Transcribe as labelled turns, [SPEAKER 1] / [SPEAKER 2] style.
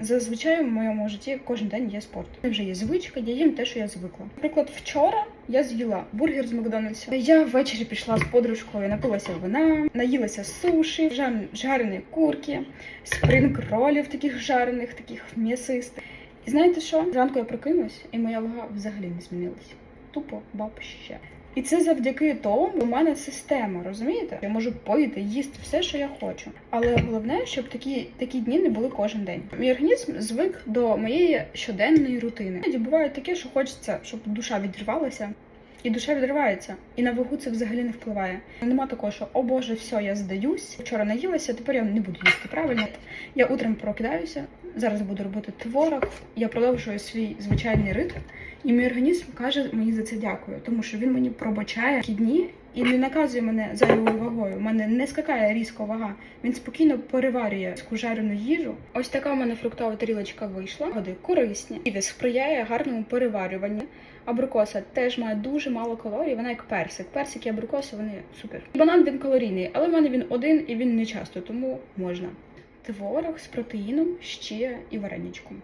[SPEAKER 1] Зазвичай в моєму житті кожен день є спорт. Це вже є звичка, я їм те, що я звикла. Наприклад, вчора я з'їла бургер з Макдональдса. Я ввечері пішла з подружкою, напилася вина, наїлася суші, жар- жареної курки, спринг ролів таких жарених, таких м'ясистих. І знаєте що? Зранку я прокинулась, і моя вага взагалі не змінилась. Тупо вообще. І це завдяки тому у мене система, розумієте? Я можу пити, їсти все, що я хочу. Але головне, щоб такі, такі дні не були кожен день. Мій організм звик до моєї щоденної рутини. Іноді буває таке, що хочеться, щоб душа відривалася. І душа відривається, і на вагу це взагалі не впливає. Нема такого, що о Боже, все, я здаюсь. Вчора наїлася, тепер я не буду їсти правильно. Я утром прокидаюся, зараз буду робити творог. Я продовжую свій звичайний ритм, і мій організм каже мені за це дякую, тому що він мені пробачає ті дні і не наказує мене зайвою вагою. У мене не скакає різко вага. Він спокійно переварює таку жарену їжу. Ось така у мене фруктова тарілочка вийшла. Води корисні і сприяє гарному переварюванню. Абрикоса теж має дуже мало калорій, вона як персик. Персик і абрикоса вони супер. Банан він калорійний, але в мене він один і він не часто, тому можна. Творог з протеїном, ще і вареничком.